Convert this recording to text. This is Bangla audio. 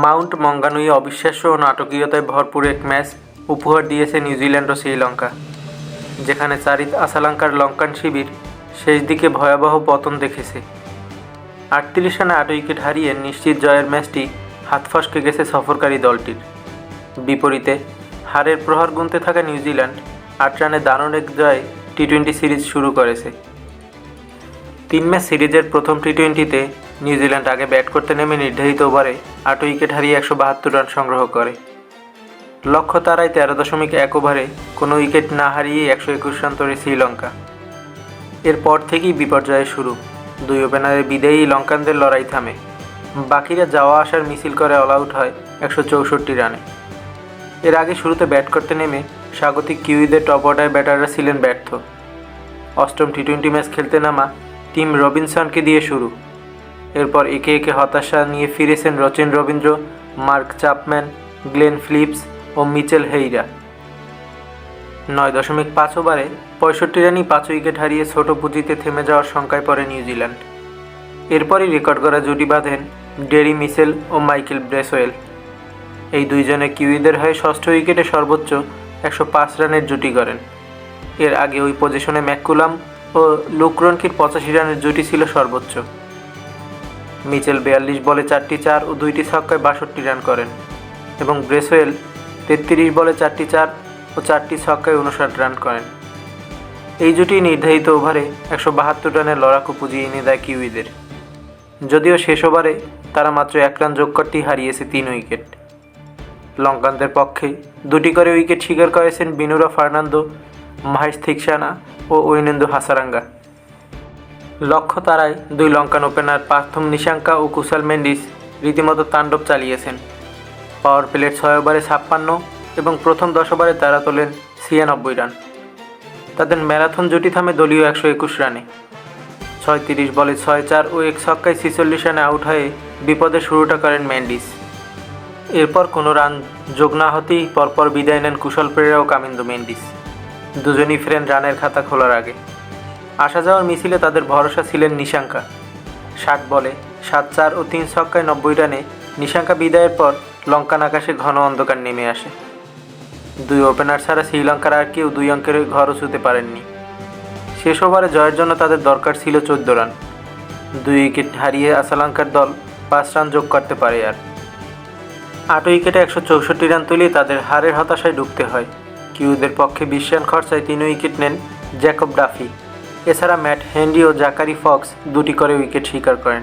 মাউন্ট মঙ্গানুই অবিশ্বাস্য ও নাটকীয়তায় ভরপুর এক ম্যাচ উপহার দিয়েছে নিউজিল্যান্ড ও শ্রীলঙ্কা, যেখানে চারিত আসালাঙ্কার লঙ্কান শিবির শেষ দিকে ভয়াবহ পতন দেখেছে। আটত্রিশ রানে আট উইকেট হারিয়ে নিশ্চিত জয়ের ম্যাচটি হাত ফসকে গেছে সফরকারী দলটির। বিপরীতে, হারের প্রহার গুনতে থাকা নিউজিল্যান্ড আট রানে দারুণ এক জয়ে টি টোয়েন্টি সিরিজ শুরু করেছে। তিন ম্যাচ সিরিজের প্রথম টি টোয়েন্টিতে নিউজিল্যান্ড আগে ব্যাট করতে নেমে নির্ধারিত ওভারে আট উইকেট হারিয়ে একশো বাহাত্তর রান সংগ্রহ করে। লক্ষ্য তারায় তেরো দশমিক এক ওভারে কোনো উইকেট না হারিয়ে একশো একুশ রান তোলে শ্রীলঙ্কা। এরপর থেকেই বিপর্যয়ের শুরু। দুই ওপেনারের বিদেয়ী লঙ্কানদের লড়াই থামে। বাকিরা যাওয়া আসার মিছিল করে অল আউট হয় একশো চৌষট্টি রানে। এর আগে শুরুতে ব্যাট করতে নেমে স্বাগতিক কিউইদের টপ অর্ডার ব্যাটাররা ছিলেন ব্যর্থ। অষ্টম টি টোয়েন্টি ম্যাচ খেলতে নামা টিম রবিনসনকে দিয়ে শুরু। এরপর একে একে হতাশা নিয়ে ফিরেছেন Rachin Ravindra, Mark Chapman, Glenn Phillips ও মিচেল হেইরা। নয় দশমিক পাঁচ ওভারে পঁয়ষট্টি রানই পাঁচ উইকেট হারিয়ে ছোট পুঁজিতে থেমে যাওয়ার শঙ্কায় পড়ে নিউজিল্যান্ড। এরপরই রেকর্ড করা জুটি বাঁধেন ডেরি মিসেল ও মাইকেল ব্রেসওয়েল। এই দুইজনে কিউইদের হয়ে ষষ্ঠ উইকেটে সর্বোচ্চ একশো পাঁচ রানের জুটি করেন এর আগে ওই পজিশনে ম্যাকুলাম ও লুকরনকির পঁচাশি রানের জুটি ছিল সর্বোচ্চ। মিচেল বিয়াল্লিশ বলে চারটি চার ও দুইটি ছক্কায় বাষট্টি রান করেন এবং ব্রেসওয়েল তেত্রিশ বলে চারটি চার ও চারটি ছক্কায় উনষাট রান করেন। এই জুটি নির্ধারিত ওভারে একশো বাহাত্তর রানের লড়াকু পুঁজি এনে দেয় কিউইদের। যদিও শেষ ওভারে তারা মাত্র এক রান যোগ করতেই হারিয়েছে তিন উইকেট। লঙ্কানদের পক্ষে দুটি করে উইকেট শিকার করেছেন বিনুরা ফার্নান্দো, মহেশ থিকসানা ও ঐনেন্দু হাসারাঙ্গা। লক্ষ্য তারায় দুই লঙ্কান ওপেনার পার্থম নিশাঙ্কা ও কুশাল মেন্ডিস রীতিমতো তাণ্ডব চালিয়েছেন। পাওয়ার প্লেট ছয় ওভারে ছাপ্পান্ন এবং প্রথম দশ ওভারে তারা তোলেন ছিয়ানব্বই রান। তাদের ম্যারাথন জুটি থামে দলীয় একশো একুশ রানে। ছয়ত্রিশ বলে ছয় চার ও এক ছক্কায় ছিচল্লিশ রানে আউট হয়ে বিপদে শুরুটা করেন ম্যান্ডিস এরপর কোনো রান যোগ না হতেই পরপর বিদায় নেন কুশল পেরেরা ও কামিন্দু মেন্ডিস। দুজনই ফেরেন রানের খাতা খোলার আগে। আসা যাওয়ার মিছিলে তাদের ভরসা ছিলেন নিশাঙ্কা। ষাট বলে সাত চার ও তিন ছক্কায় নব্বই রানে নিশাঙ্কা বিদায়ের পর লঙ্কান আকাশে ঘন অন্ধকার নেমে আসে। দুই ওপেনার ছাড়া শ্রীলঙ্কার আর কেউ দুই অঙ্কের ঘরও ছুতে পারেননি। শেষ ওভারে জয়ের জন্য তাদের দরকার ছিল চোদ্দ রান। দুই উইকেট হারিয়ে আসালঙ্কার দল পাঁচ রান যোগ করতে পারে আর। আট উইকেটে একশো চৌষট্টি রান তুলে তাদের হারের হতাশায় ডুবতে হয়। কিউদের পক্ষে বিশ রান খরচায় তিন উইকেট নেন জ্যাকব ডাফি। এছাড়া ম্যাট হেনরি ও জাকারি ফক্স দুটি করে উইকেট শিকার করেন।